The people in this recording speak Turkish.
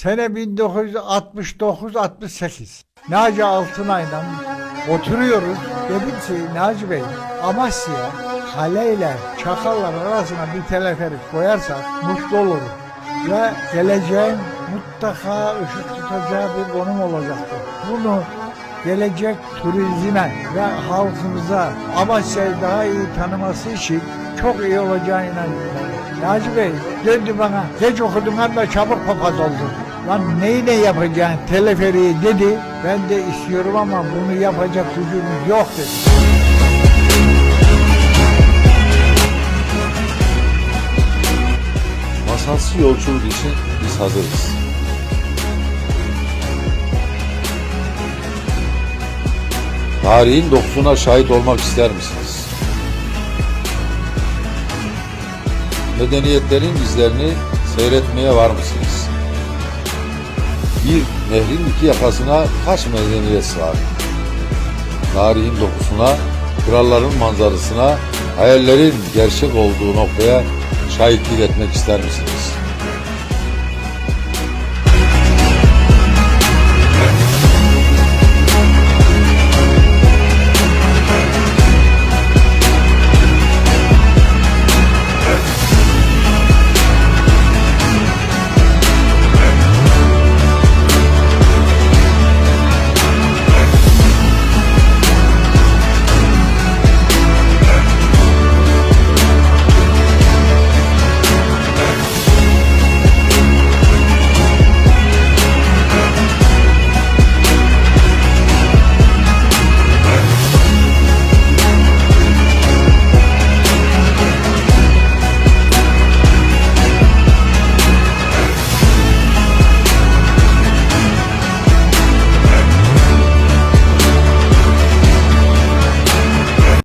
Sene 1969-68. Naci Altınay'la oturuyoruz. Dedim ki Naci Bey Amasya kaleyle çakallar arasına bir teleferik koyarsak mutlu oluruz. Ve geleceğin mutlaka ışık tutacağı bir konum olacaktır. Bunu gelecek turizme ve halkımıza Amasya'yı daha iyi tanıması için çok iyi olacağına inanıyorum. Naci Bey döndü bana geç okudun ama çabuk papaz oldun. Lan neyle yapacaksın teleferiği dedi. Ben de istiyorum ama bunu yapacak gücümüz yok dedi. Masalsı yolculuk için biz hazırız. Tarihin dokusuna şahit olmak ister misiniz? Medeniyetlerin izlerini seyretmeye var mısınız? Bir nehrin iki yakasına kaç medeniyet sığar? Tarihin dokusuna, kralların manzarasına, hayallerin gerçek olduğu noktaya şahitlik etmek ister misiniz?